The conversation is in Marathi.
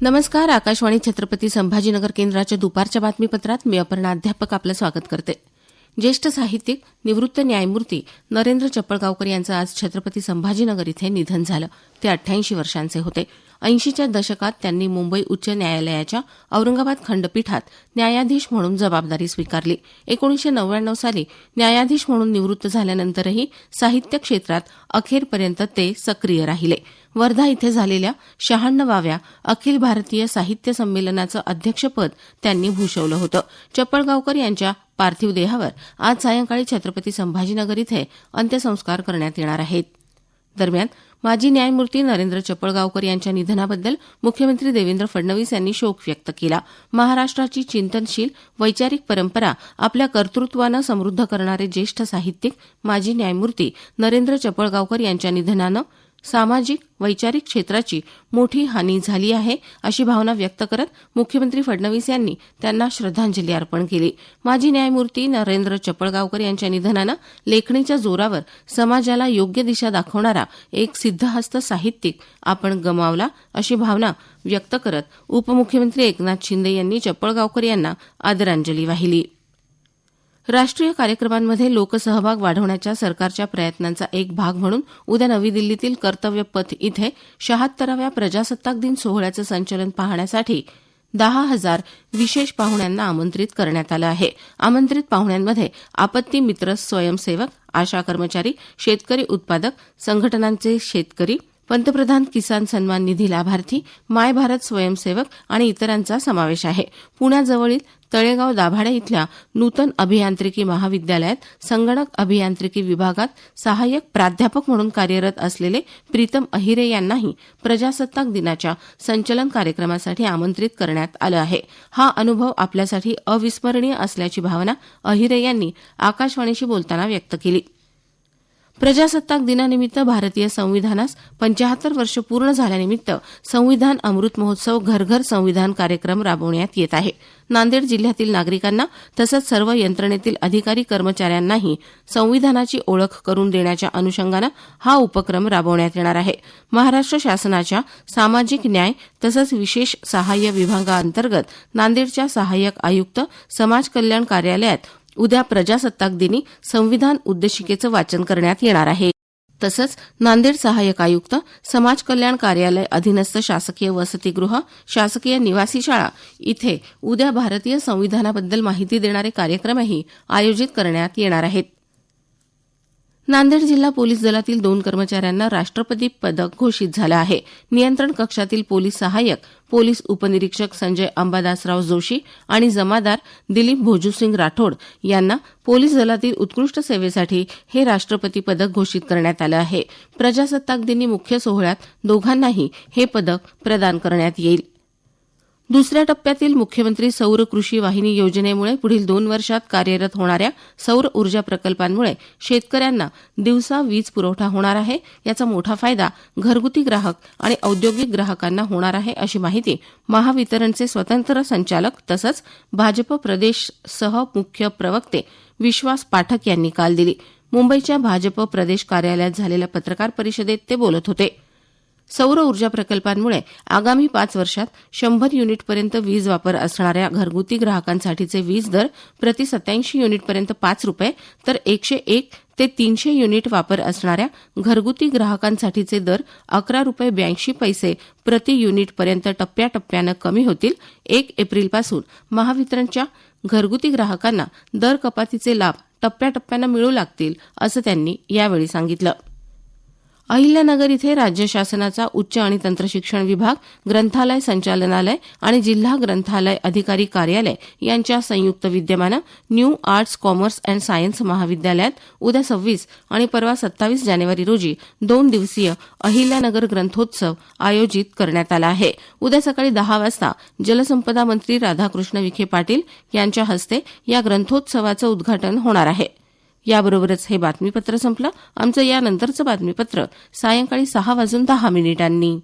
नमस्कार आकाशवाणी छत्रपती संभाजीनगर केंद्राच्या दुपारच्या बातमीपत्रात मी अपर्णा अध्यापक आपलं स्वागत करते. ज्येष्ठ साहित्यिक निवृत्त न्यायमूर्ती नरेंद्र चपळगावकर यांचं आज छत्रपती संभाजीनगर इथे निधन झालं. ते अठ्ठ्याऐंशी वर्षांचे होते. ऐंशीच्या दशकात त्यांनी मुंबई उच्च न्यायालयाच्या औरंगाबाद खंडपीठात न्यायाधीश म्हणून जबाबदारी स्वीकारली. एकोणीशे नव्याण्णव साली न्यायाधीश म्हणून निवृत्त झाल्यानंतरही साहित्य क्षेत्रात अखेरपर्यंत ते सक्रिय राहिले. वर्धा इथे झालेल्या शहाण्णवाव्या अखिल भारतीय साहित्य संमेलनाचं अध्यक्षपद त्यांनी भूषवलं होतं. चपळगावकर यांच्या पार्थिव देहावर आज सायंकाळी छत्रपती संभाजीनगर इथे अंत्यसंस्कार करण्यात येणार आहेत. दरम्यान माजी न्यायमूर्ती नरेंद्र चपळगावकर यांच्या निधनाबद्दल मुख्यमंत्री देवेंद्र फडणवीस यांनी शोक व्यक्त केला. महाराष्ट्राची चिंतनशील वैचारिक परंपरा आपल्या कर्तृत्वानं समृद्ध करणारे ज्येष्ठ साहित्यिक माजी न्यायमूर्ती नरेंद्र चपळगावकर यांच्या निधनानं सामाजिक वैचारिक क्षेत्राची मोठी हानी झाली आहे अशी भावना व्यक्त करत मुख्यमंत्री फडणवीस यांनी त्यांना श्रद्धांजली अर्पण केली. माजी न्यायमूर्ती नरेंद्र चपळगावकर यांच्या निधनानं लेखणीच्या जोरावर समाजाला योग्य दिशा दाखवणारा एक सिद्धहस्त साहित्यिक आपण गमावला अशी भावना व्यक्त करत उपमुख्यमंत्री एकनाथ शिंदे यांनी चपळगावकर यांना आदरांजली वाहिली. राष्ट्रीय कार्यक्रमांमध्ये लोकसहभाग वाढवण्याच्या सरकारच्या प्रयत्नांचा एक भाग म्हणून उद्या नवी दिल्लीतील कर्तव्य पथ इथे शहात्तराव्या प्रजासत्ताक दिन सोहळ्याचं संचलन पाहण्यासाठी दहा हजार विशेष पाहुण्यांना आमंत्रित करण्यात आलं आहे. आमंत्रित पाहुण्यांमध्ये आपत्ती मित्र स्वयंसेवक आशा कर्मचारी शेतकरी उत्पादक संघटनांचे शेतकरी पंतप्रधान किसान सन्मान निधी लाभार्थी माय भारत स्वयंसेवक आणि इतरांचा समावेश आहे. पुण्याजवळील तळेगाव दाभाडे इथल्या नूतन अभियांत्रिकी महाविद्यालयात संगणक अभियांत्रिकी विभागात सहाय्यक प्राध्यापक म्हणून कार्यरत असलेले प्रीतम अहिरे यांनाही प्रजासत्ताक दिनाच्या संचलन कार्यक्रमासाठी आमंत्रित करण्यात आलं आहे. हा अनुभव आपल्यासाठी अविस्मरणीय असल्याची भावना अहिरे यांनी आकाशवाणीशी बोलताना व्यक्त केली. प्रजासत्ताक दिनानिमित्त भारतीय संविधानास पंचाहत्तर वर्ष पूर्ण झाल्यानिमित्त संविधान अमृत महोत्सव घरघर संविधान कार्यक्रम राबवण्यात येत आहे. नांदेड जिल्ह्यातील नागरिकांना तसंच सर्व यंत्रणेतील अधिकारी कर्मचाऱ्यांनाही संविधानाची ओळख करून देण्याच्या अनुषंगानं हा उपक्रम राबवण्यात येणार आहे. महाराष्ट्र शासनाच्या सामाजिक न्याय तसंच विशेष सहाय्य विभागाअंतर्गत नांदेडच्या सहाय्यक आयुक्त समाज कल्याण कार्यालयात उद्या प्रजासत्ताक दिनी संविधान उद्देशिकेचं वाचन करण्यात येणार आहे. तसंच नांदेड सहाय्यक आयुक्त समाज कल्याण कार्यालय अधीनस्थ शासकीय वसतिगृह शासकीय निवासी शाळा इथे उद्या भारतीय संविधानाबद्दल माहिती देणारे कार्यक्रमही आयोजित करण्यात येणार आहेत. नांदेड जिल्हा पोलीस दलातील दोन कर्मचाऱ्यांना राष्ट्रपती पदक घोषित झालं आहे. नियंत्रण कक्षातील पोलीस सहाय्यक पोलीस उपनिरीक्षक संजय अंबादासराव जोशी आणि जमादार दिलीप भोजूसिंग राठोड यांना पोलीस दलातील उत्कृष्ट सेवेसाठी हे राष्ट्रपती पदक घोषित करण्यात आलं आहे. प्रजासत्ताक दिनी मुख्य सोहळ्यात दोघांनाही हे पदक प्रदान करण्यात येईल. दुसऱ्या टप्प्यातील मुख्यमंत्री सौर कृषी वाहिनी योजनेमुळे पुढील दोन वर्षात कार्यरत होणाऱ्या सौर ऊर्जा प्रकल्पांमुळे शेतकऱ्यांना दिवसा वीज पुरवठा होणार आहे. याचा मोठा फायदा घरगुती ग्राहक आणि औद्योगिक ग्राहकांना होणार आहे अशी माहिती महावितरणचे स्वतंत्र संचालक तसंच भाजप प्रदेश सह मुख्य प्रवक्ते विश्वास पाठक यांनी काल दिली. मुंबईच्या भाजप प्रदेश कार्यालयात झालेल्या पत्रकार परिषदेत ते बोलत होते. सौर ऊर्जा प्रकल्पांमुळे आगामी पाच वर्षात शंभर युनिटपर्यंत वीज वापर असणाऱ्या घरगुती ग्राहकांसाठीचे वीज दर प्रति सत्याऐंशी युनिटपर्यंत पाच रुपये तर एकशे एक ते तीनशे युनिट वापर असणाऱ्या घरगुती ग्राहकांसाठीचे दर अकरा रुपये ब्याऐंशी पैसे प्रति युनिटपर्यंत टप्प्याटप्प्यानं कमी होतील. एक एप्रिलपासून महावितरणच्या घरगुती ग्राहकांना दर कपातीचे लाभ टप्प्याटप्प्यानं मिळू लागतील असं त्यांनी यावेळी सांगितलं. अहिल्यानगर इथे राज्य शासनाचा उच्च आणि तंत्रशिक्षण विभाग ग्रंथालय संचालनालय आणि जिल्हा ग्रंथालय अधिकारी कार्यालय यांच्या संयुक्त विद्यमानं new arts commerce and science महाविद्यालयात उद्या सव्वीस आणि परवा सत्तावीस जानेवारी रोजी दोन दिवसीय अहिल्यानगर ग्रंथोत्सव आयोजित करण्यात आला आहे. उद्या सकाळी दहा वाजता जलसंपदा मंत्री राधाकृष्ण विखे पाटील यांच्या हस्ते या ग्रंथोत्सवाचं उद्घाटन होणार आहे. याबरोबरच हे बातमीपत्र संपलं. आमचं यानंतरचं बातमीपत्र सायंकाळी सहा वाजून दहा मिनिटांनी.